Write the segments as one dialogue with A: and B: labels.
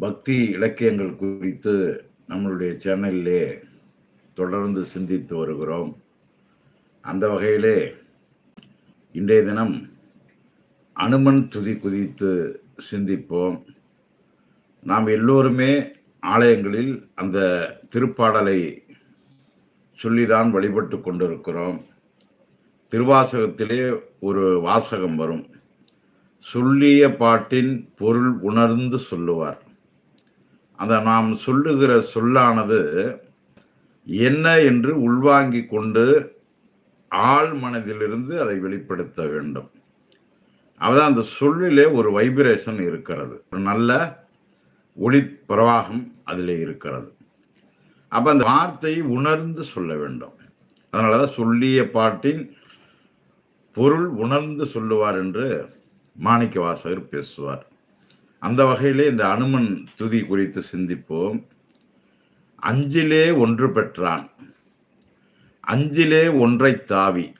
A: பக்தி இலக்கியங்கள் குறித்து நம்மளுடைய சேனலிலே தொடர்ந்து சிந்தித்து வருகிறோம். அந்த வகையிலே இன்றைய தினம் அனுமன் துதி குதித்து சிந்திப்போம். நாம் எல்லோருமே ஆலயங்களில் அந்த திருப்பாடலை சொல்லிதான் வழிபட்டு கொண்டிருக்கிறோம். திருவாசகத்திலே ஒரு வாசகம் வரும். சொல்லிய பாட்டின் பொருள் உணர்ந்து சொல்லுவார். அந்த நாம் சொல்லுகிற சொல்லானது என்ன என்று உள்வாங்கி கொண்டு ஆள் மனதிலிருந்து அதை வெளிப்படுத்த வேண்டும். அதான் அந்த சொல்லிலே ஒரு வைப்ரேஷன் இருக்கிறது. ஒரு நல்ல ஒளி பிரவாகம் அதிலே இருக்கிறது. அப்ப அந்த வார்த்தையை உணர்ந்து சொல்ல வேண்டும். அதனாலதான் சொல்லிய பாட்டின் பொருள் உணர்ந்து சொல்லுவார் என்று மாணிக்க வாசகர் பேசுவார். அந்த வகையிலே இந்த அனுமன் துதி குறித்து சிந்திப்போம். அஞ்சிலே ஒன்று பெற்றான். அஞ்சிலே ஒன்றை தாவி.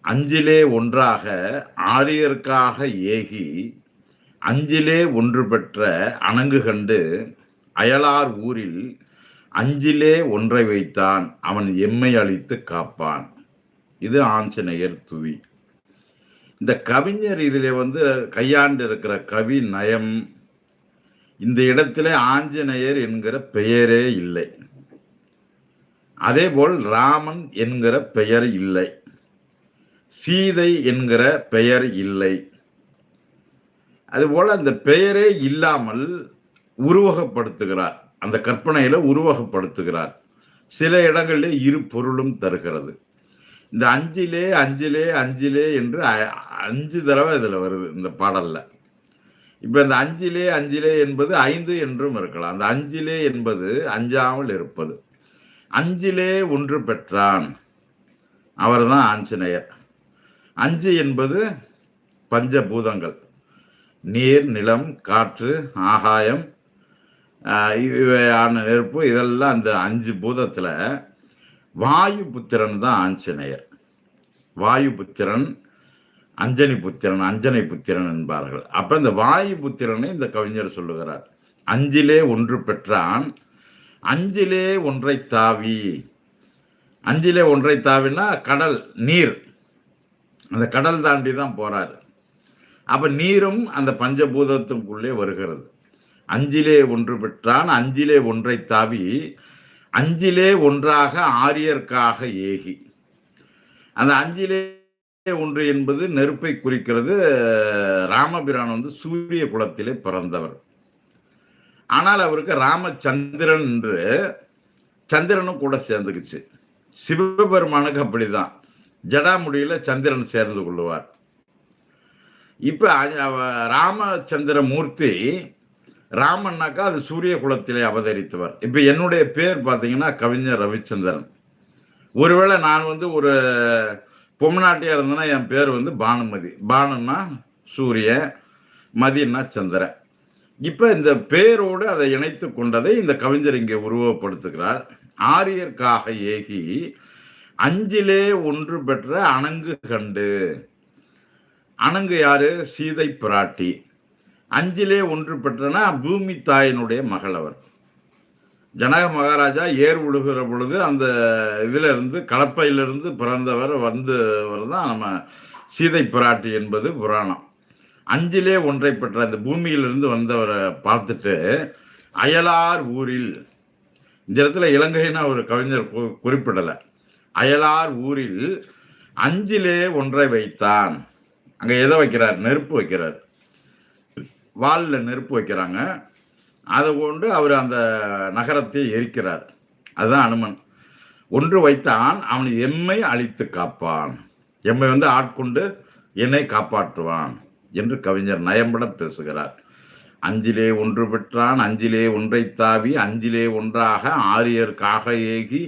A: அஞ்சிலே ஒன்றாக ஆரியர்க்காக ஏகி அஞ்சிலே ஒன்று பெற்ற அணங்கு கண்டு அயலார் ஊரில் அஞ்சிலே ஒன்றை வைத்தான். அவன் எம்மை அழித்து காப்பான். இது ஆஞ்சநேயர் துதி. இந்த கவிஞர் இதில் வந்து கையாண்டு இருக்கிற கவி நயம் இந்த இடத்துல ஆஞ்சநேயர் என்கிற பெயரே இல்லை. அதேபோல் ராமன் என்கிற பெயர் இல்லை. சீதை என்கிற பெயர் இல்லை. அதுபோல் அந்த பெயரே இல்லாமல் உருவகப்படுத்துகிறார். அந்த கற்பனையில் உருவகப்படுத்துகிறார். சில இடங்களில் இரு பொருளும் தருகிறது. இந்த அஞ்சிலே அஞ்சிலே அஞ்சிலே என்று அஞ்சு தடவை இதில் வருது இந்த பாடலில். இப்போ இந்த அஞ்சிலே அஞ்சிலே என்பது ஐந்து என்றும் இருக்கலாம். அந்த அஞ்சிலே என்பது அஞ்சாமல் இருப்பது. அஞ்சிலே ஒன்று பெற்றான். அவர் தான் ஆஞ்சநேயர். அஞ்சு என்பது பஞ்சபூதங்கள். நீர் நிலம் காற்று ஆகாயம் இவையான நெருப்பு இதெல்லாம் அந்த அஞ்சு பூதத்தில் வாயு புத்திரன் தான் ஆஞ்சநேயர். வாயு புத்திரன் அஞ்சனி புத்திரன் அஞ்சனை புத்திரன் என்பார்கள். அப்ப இந்த வாயு புத்திரனை இந்த கவிஞர் சொல்லுகிறார். அஞ்சிலே ஒன்று பெற்றான் அஞ்சிலே ஒன்றை தாவி. அஞ்சிலே ஒன்றை தாவினா கடல் நீர். அந்த கடல் தாண்டி தான் போறாரு. அப்ப நீரும் அந்த பஞ்சபூதத்துக்குள்ளே வருகிறது. அஞ்சிலே ஒன்று பெற்றான் அஞ்சிலே ஒன்றை தாவி. அஞ்சிலே ஒன்றாக ஆரியர்க்காக ஏகி. அந்த அஞ்சிலே ஒன்று என்பது நெருப்பை குறிக்கிறது. ராமபிரான் வந்து சூரிய குலத்திலே பிறந்தவர். ஆனால் அவருக்கு ராமச்சந்திரன் என்று சந்திரனும் கூட சேர்ந்துக்குச்சு. சிவபெருமானுக்கு அப்படிதான். ஜடாமுடியில சந்திரன் சேர்ந்து கொள்ளுவார். இப்ப ராமச்சந்திர மூர்த்தி ராமன்னாக்கா அது சூரிய குலத்திலே அவதரித்தவர். இப்போ என்னுடைய பேர் பார்த்தீங்கன்னா கவிஞர் ரவிச்சந்திரன். ஒருவேளை நான் வந்து ஒரு பொம்நாட்டியாக இருந்தேன்னா என் பேர் வந்து பானுமதி. பானுன்னா சூரிய மதினா சந்திரன். இப்போ இந்த பேரோடு அதை இணைத்து கொண்டதை இந்த கவிஞர் இங்கே உருவப்படுத்துகிறார் ஆரியர்க்காக ஏகி அஞ்சிலே ஒன்று பெற்ற அணங்கு கண்டு. அணங்கு யாரு? சீதை பிராட்டி. அஞ்சிலே ஒன்று பெற்றனா பூமி தாயினுடைய மகள் அவர். ஜனக மகாராஜா ஏர் விழுகிற பொழுது அந்த இதிலிருந்து கலப்பையிலிருந்து பிறந்தவர் வந்தவர் தான் நம்ம சீதை பிராட்டி என்பது புராணம். அஞ்சிலே ஒன்றை பெற்ற அந்த பூமியிலிருந்து வந்தவரை பார்த்துட்டு அயலார் ஊரில் இந்த இடத்துல இலங்கைன்னு ஒரு கவிஞர் குறிப்பிடலை. அயலார் ஊரில் அஞ்சிலே ஒன்றை வைத்தான். அங்கே எதை வைக்கிறார்? நெருப்பு வைக்கிறார். வாலில் நெருப்பு வைக்கிறாங்க. அதை கொண்டு அவர் அந்த நகரத்தை எரிக்கிறார். அதுதான் அனுமன். ஒன்று வைத்தான் அவன் எம்மை அழித்து காப்பான். எம்மை வந்து ஆட்கொண்டு என்னை காப்பாற்றுவான் என்று கவிஞர் நயம்பட பேசுகிறார். அஞ்சிலே ஒன்று பெற்றான் அஞ்சிலே ஒன்றை தாவி அஞ்சிலே ஒன்றாக ஆரியர்க்காக ஏகி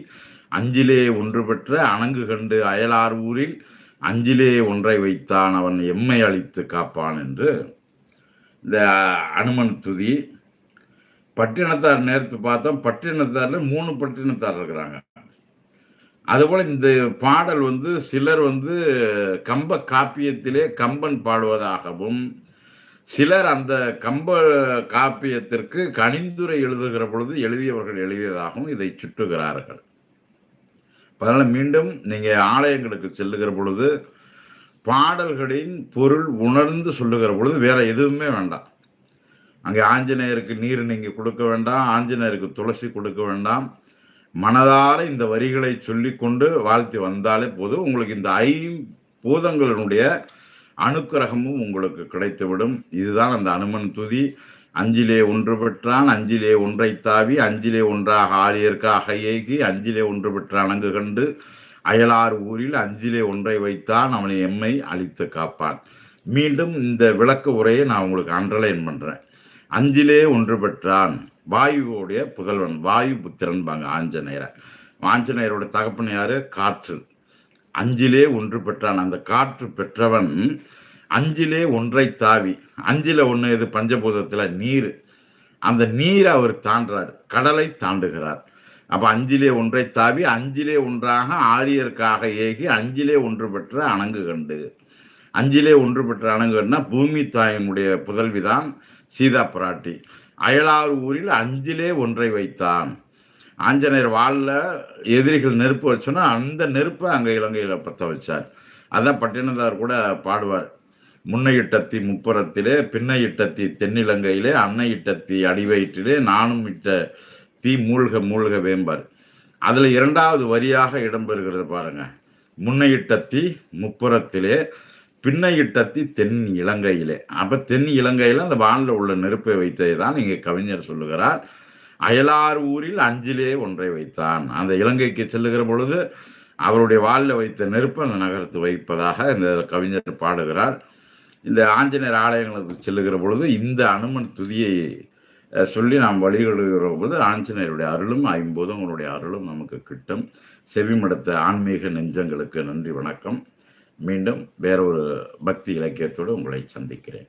A: அஞ்சிலே ஒன்று பெற்ற அணங்கு கண்டு அயலார் ஊரில் அஞ்சிலே ஒன்றை வைத்தான் அவன் எம்மை அழித்து காப்பான் என்று இந்த அனுமன் துதி பட்டினத்தார் நேர்த்து பார்த்தோம் பட்டினத்தாரில் மூணு பட்டினத்தார் இருக்கிறாங்க. அதுபோல் இந்த பாடல் வந்து சிலர் வந்து கம்ப காப்பியத்திலே கம்பன் பாடுவதாகவும் சிலர் அந்த கம்ப காப்பியத்திற்கு கணிந்துரை எழுதுகிற பொழுது எழுதியவர்கள் எழுதியதாகவும் இதை சுட்டுகிறார்கள். அதனால் மீண்டும் நீங்கள் ஆலயங்களுக்கு செல்லுகிற பொழுது பாடல்களின் பொருள் உணர்ந்து சொல்லுகிற பொழுது வேற எதுவுமே வேண்டாம். அங்கே ஆஞ்சநேயருக்கு நீர் நீங்கள் கொடுக்க வேண்டாம் ஆஞ்சநேயருக்கு துளசி கொடுக்க வேண்டாம். மனதார இந்த வரிகளை சொல்லி கொண்டு வாழ்த்தி வந்தாலே போதும் உங்களுக்கு இந்த ஐம்பூதங்களினுடைய அனுக்கிரகமும் உங்களுக்கு கிடைத்துவிடும். இதுதான் அந்த அனுமன் துதி. அஞ்சிலே ஒன்று பெற்றான் அஞ்சிலே ஒன்றை தாவி அஞ்சிலே ஒன்றாக ஆரியர்க்காக ஏகி அஞ்சிலே ஒன்று பெற்ற அணங்கு கண்டு அயலார் ஊரில் அஞ்சிலே ஒன்றை வைத்தான் அவனை எம்மை அழித்து காப்பான். மீண்டும் இந்த விளக்க உரையை நான் உங்களுக்கு அண்டர்லைன் பண்ணுறேன் அஞ்சிலே ஒன்று பெற்றான் வாயுவோடைய புதல்வன் வாயு புத்திரன் பாங்க ஆஞ்சநேயரை. ஆஞ்சநேயரோட தகப்பன் யார்? காற்று. அஞ்சிலே ஒன்று பெற்றான். அந்த காற்று பெற்றவன் அஞ்சிலே ஒன்றை தாவி அஞ்சில் ஒன்று இது பஞ்சபூதத்தில் நீர். அந்த நீரை அவர் தாண்டுறார் கடலை தாண்டுகிறார். அப்போ அஞ்சிலே ஒன்றை தாவி அஞ்சிலே ஒன்றாக ஆரியருக்காக ஏகி அஞ்சிலே ஒன்று பெற்ற அணங்கு கண்டு. அஞ்சிலே ஒன்று பெற்ற அணங்கு கண்டுனா பூமி தாயினுடைய புதல்விதான் சீதா பிராட்டி. அயலார் ஊரில் அஞ்சிலே ஒன்றை வைத்தான். ஆஞ்சநேயர் வாளில் எதிரிகள் நெருப்பு வச்சோன்னா அந்த நெருப்பை அங்கே இலங்கையில் பற்ற வச்சார். அதான் பட்டினத்தார் கூட பாடுவார். முன்னையிட்டத்தி முப்புறத்திலே பின்னையிட்டத்தி தென்னிலங்கையிலே அன்னையிட்டத்தி அடிவயிற்றிலே நானும் இட்ட தீ மூழ்க மூழ்க வேம்பார். அதில் இரண்டாவது வரியாக இடம்பெறுகிறது பாருங்க. முன்னையிட்டத்தி முப்புறத்திலே பின்னையிட்டத்தி தென் இலங்கையிலே. அப்போ தென் இலங்கையில் அந்த வானில் உள்ள நெருப்பை வைத்ததை தான் இங்கே கவிஞர் சொல்லுகிறார். அயலார் ஊரில் அஞ்சிலே ஒன்றை வைத்தான். அந்த இலங்கைக்கு செல்லுகிற பொழுது அவருடைய வாளில் வைத்த நெருப்பை அந்த நகரத்து வைப்பதாக இந்த கவிஞர் பாடுகிறார். இந்த ஆஞ்சநேயர் ஆலயங்களுக்கு செல்லுகிற பொழுது இந்த அனுமன் துதியை சொல்லி நாம் வழிபடுகிற போது ஆஞ்சநேயருடைய அருளும் ஐம்பூதங்களுடைய அருளும் நமக்கு கிட்டும். செவிமடுத்த ஆன்மீக நெஞ்சங்களுக்கு நன்றி வணக்கம். மீண்டும் வேறொரு பக்தி இலக்கியத்தோடு உங்களை சந்திக்கிறேன்.